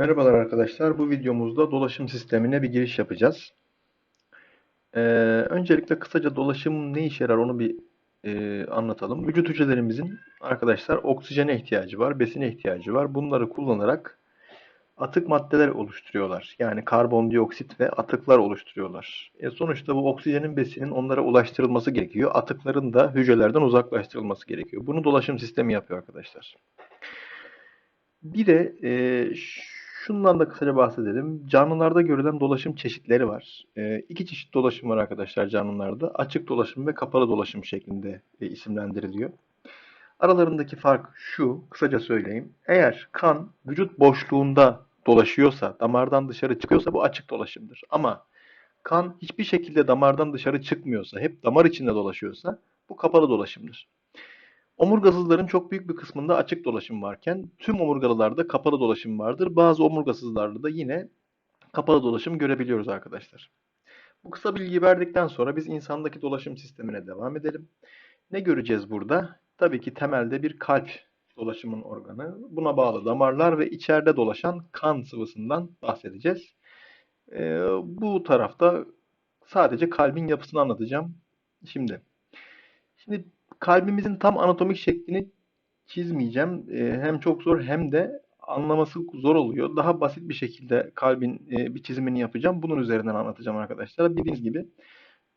Merhabalar arkadaşlar. Bu videomuzda dolaşım sistemine bir giriş yapacağız. Ee, öncelikle kısaca dolaşım ne işe yarar onu bir e, anlatalım. Vücut hücrelerimizin arkadaşlar oksijene ihtiyacı var, besine ihtiyacı var. Bunları kullanarak atık maddeler oluşturuyorlar. Yani karbondioksit ve atıklar oluşturuyorlar. E, sonuçta bu oksijenin besinin onlara ulaştırılması gerekiyor. Atıkların da hücrelerden uzaklaştırılması gerekiyor. Bunu dolaşım sistemi yapıyor arkadaşlar. Bir de e, şundan da kısaca bahsedelim. Canlılarda görülen dolaşım çeşitleri var. E, iki çeşit dolaşım var arkadaşlar canlılarda. Açık dolaşım ve kapalı dolaşım şeklinde e, isimlendiriliyor. Aralarındaki fark şu, kısaca söyleyeyim. Eğer kan vücut boşluğunda dolaşıyorsa, damardan dışarı çıkıyorsa bu açık dolaşımdır. Ama kan hiçbir şekilde damardan dışarı çıkmıyorsa, hep damar içinde dolaşıyorsa bu kapalı dolaşımdır. Omurgasızların çok büyük bir kısmında açık dolaşım varken tüm omurgalılarda kapalı dolaşım vardır. Bazı omurgasızlarda da yine kapalı dolaşım görebiliyoruz arkadaşlar. Bu kısa bilgiyi verdikten sonra biz insandaki dolaşım sistemine devam edelim. Ne göreceğiz burada? Tabii ki temelde bir kalp dolaşımın organı. Buna bağlı damarlar ve içeride dolaşan kan sıvısından bahsedeceğiz. Ee, bu tarafta sadece kalbin yapısını anlatacağım. Şimdi, şimdi kalbimizin tam anatomik şeklini çizmeyeceğim. Ee, hem çok zor hem de anlaması zor oluyor. Daha basit bir şekilde kalbin e, bir çizimini yapacağım. Bunun üzerinden anlatacağım arkadaşlar. Bildiğiniz gibi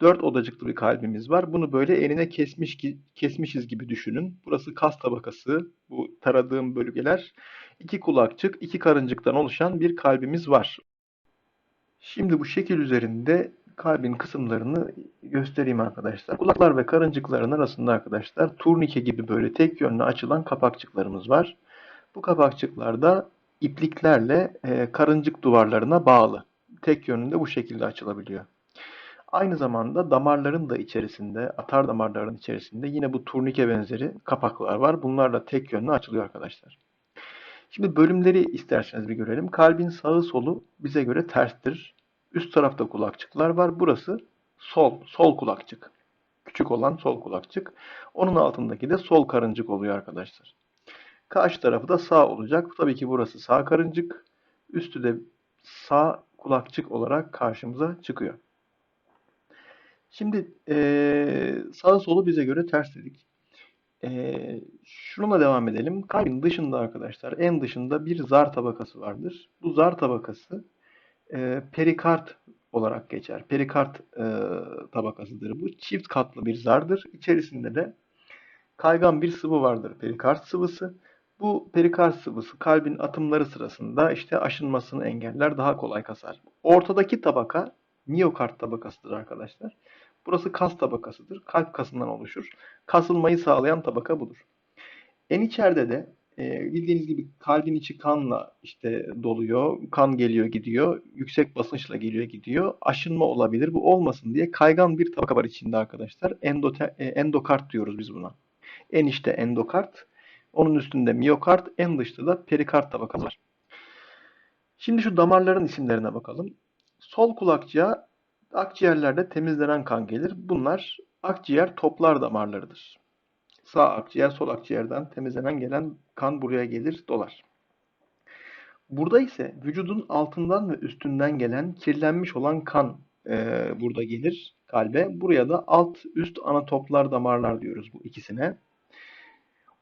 dört odacıklı bir kalbimiz var. Bunu böyle eline kesmiş kesmişiz gibi düşünün. Burası kas tabakası. Bu taradığım bölgeler. iki kulakçık, iki karıncıktan oluşan bir kalbimiz var. Şimdi bu şekil üzerinde kalbin kısımlarını göstereyim arkadaşlar. Kulaklar ve karıncıkların arasında arkadaşlar turnike gibi böyle tek yönlü açılan kapakçıklarımız var. Bu kapakçıklarda ipliklerle e, karıncık duvarlarına bağlı. Tek yönünde bu şekilde açılabiliyor. Aynı zamanda damarların da içerisinde, atar damarların içerisinde yine bu turnike benzeri kapaklar var. Bunlarla tek yönlü açılıyor arkadaşlar. Şimdi bölümleri isterseniz bir görelim. Kalbin sağı solu bize göre terstir. Üst tarafta kulakçıklar var. Burası sol, sol kulakçık. Küçük olan sol kulakçık. Onun altındaki de sol karıncık oluyor arkadaşlar. Karşı tarafı da sağ olacak. Tabii ki burası sağ karıncık. Üstü de sağ kulakçık olarak karşımıza çıkıyor. Şimdi ee, sağ solu bize göre ters dedik. Ee, şununla devam edelim. Kalbin dışında arkadaşlar en dışında bir zar tabakası vardır. Bu zar tabakası e, perikard olarak geçer. Perikard e, tabakasıdır bu. Çift katlı bir zardır. İçerisinde de kaygan bir sıvı vardır. Perikard sıvısı. Bu perikard sıvısı kalbin atımları sırasında işte aşınmasını engeller, daha kolay kasar. Ortadaki tabaka miyokard tabakasıdır arkadaşlar. Burası kas tabakasıdır. Kalp kasından oluşur. Kasılmayı sağlayan tabaka budur. En içeride de e, bildiğiniz gibi kalbin içi kanla işte doluyor. Kan geliyor gidiyor. Yüksek basınçla geliyor gidiyor. Aşınma olabilir. Bu olmasın diye kaygan bir tabaka var içinde arkadaşlar. Endote, e, endokard diyoruz biz buna. En içte endokard. Onun üstünde miyokard. En dışta da perikard tabakası var. Şimdi şu damarların isimlerine bakalım. Sol kulakçığa akciğerlerde temizlenen kan gelir. Bunlar akciğer toplar damarlarıdır. Sağ akciğer, sol akciğerden temizlenen gelen kan buraya gelir, dolar. Burada ise vücudun altından ve üstünden gelen kirlenmiş olan kan e, burada gelir kalbe. Buraya da alt üst ana toplar damarlar diyoruz bu ikisine.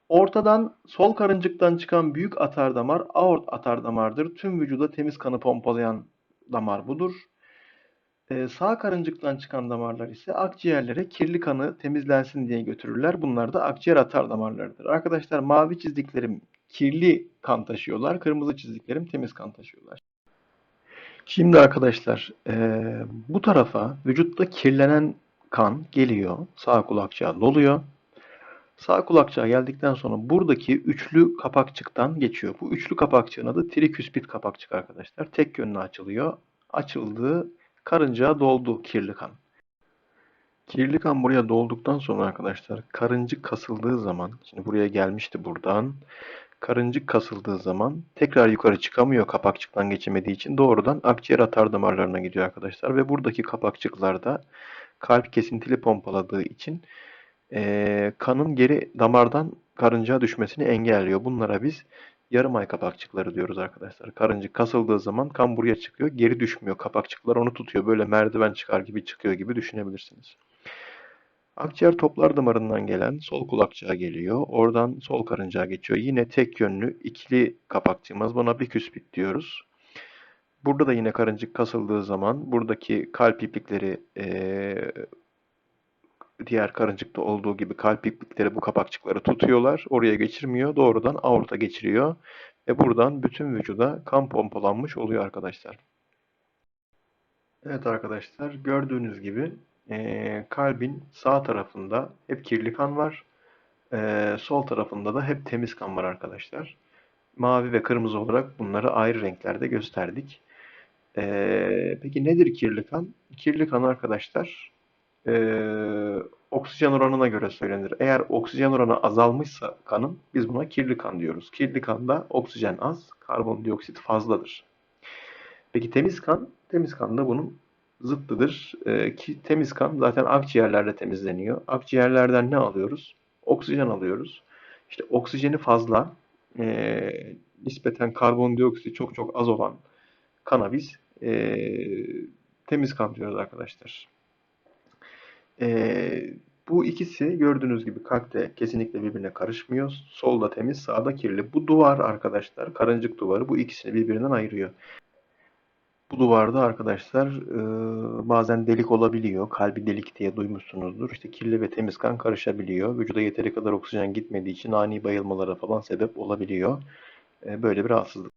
Ortadan sol karıncıktan çıkan büyük atar damar aort atar damardır. Tüm vücuda temiz kanı pompalayan damar budur. Ee, sağ karıncıktan çıkan damarlar ise akciğerlere kirli kanı temizlensin diye götürürler. Bunlar da akciğer atar damarlarıdır. Arkadaşlar mavi çizdiklerim kirli kan taşıyorlar. Kırmızı çizdiklerim temiz kan taşıyorlar. Şimdi arkadaşlar e, bu tarafa vücutta kirlenen kan geliyor. Sağ kulakçığa doluyor. Sağ kulakçığa geldikten sonra buradaki üçlü kapakçıktan geçiyor. Bu üçlü kapakçığın adı triküspit kapakçık arkadaşlar. Tek yönlü açılıyor. Açıldığı Karıncağa doldu kirli kan. Kirli kan buraya dolduktan sonra arkadaşlar karıncık kasıldığı zaman şimdi buraya gelmişti buradan. Karıncık kasıldığı zaman tekrar yukarı çıkamıyor kapakçıktan geçemediği için doğrudan akciğer atar damarlarına gidiyor arkadaşlar. Ve buradaki kapakçıklarda kalp kesintili pompaladığı için e, kanın geri damardan karıncağa düşmesini engelliyor. Bunlara biz yarım ay kapakçıkları diyoruz arkadaşlar. Karıncık kasıldığı zaman kan buraya çıkıyor. Geri düşmüyor. Kapakçıklar onu tutuyor. Böyle merdiven çıkar gibi çıkıyor gibi düşünebilirsiniz. Akciğer toplar damarından gelen sol kulakçığa geliyor. Oradan sol karıncaya geçiyor. Yine tek yönlü ikili kapakçığımız. Buna biküspit diyoruz. Burada da yine karıncık kasıldığı zaman buradaki kalp iplikleri eee, diğer karıncıkta olduğu gibi kalp iplikleri bu kapakçıkları tutuyorlar. Oraya geçirmiyor. Doğrudan aorta geçiriyor. Ve buradan bütün vücuda kan pompalanmış oluyor arkadaşlar. Evet arkadaşlar gördüğünüz gibi eee, kalbin sağ tarafında hep kirli kan var. Eee, sol tarafında da hep temiz kan var arkadaşlar. Mavi ve kırmızı olarak bunları ayrı renklerde gösterdik. Eee, peki nedir kirli kan? Kirli kan arkadaşlar eee, oksijen oranına göre söylenir. Eğer oksijen oranı azalmışsa kanın biz buna kirli kan diyoruz. Kirli kanda oksijen az, karbondioksit fazladır. Peki temiz kan? Temiz kan da bunun zıttıdır. Eee, ki temiz kan zaten akciğerlerde temizleniyor. Akciğerlerden ne alıyoruz? Oksijen alıyoruz. İşte oksijeni fazla, eee, nispeten karbondioksit çok çok az olan kana biz eee, temiz kan diyoruz arkadaşlar. Eee, bu ikisi gördüğünüz gibi kalpte kesinlikle birbirine karışmıyor. Solda temiz, sağda kirli. Bu duvar arkadaşlar, karıncık duvarı bu ikisini birbirinden ayırıyor. Bu duvarda arkadaşlar eee, bazen delik olabiliyor. Kalbi delik diye duymuşsunuzdur. İşte kirli ve temiz kan karışabiliyor. Vücuda yeteri kadar oksijen gitmediği için ani bayılmalara falan sebep olabiliyor. Eee, böyle bir rahatsızlık.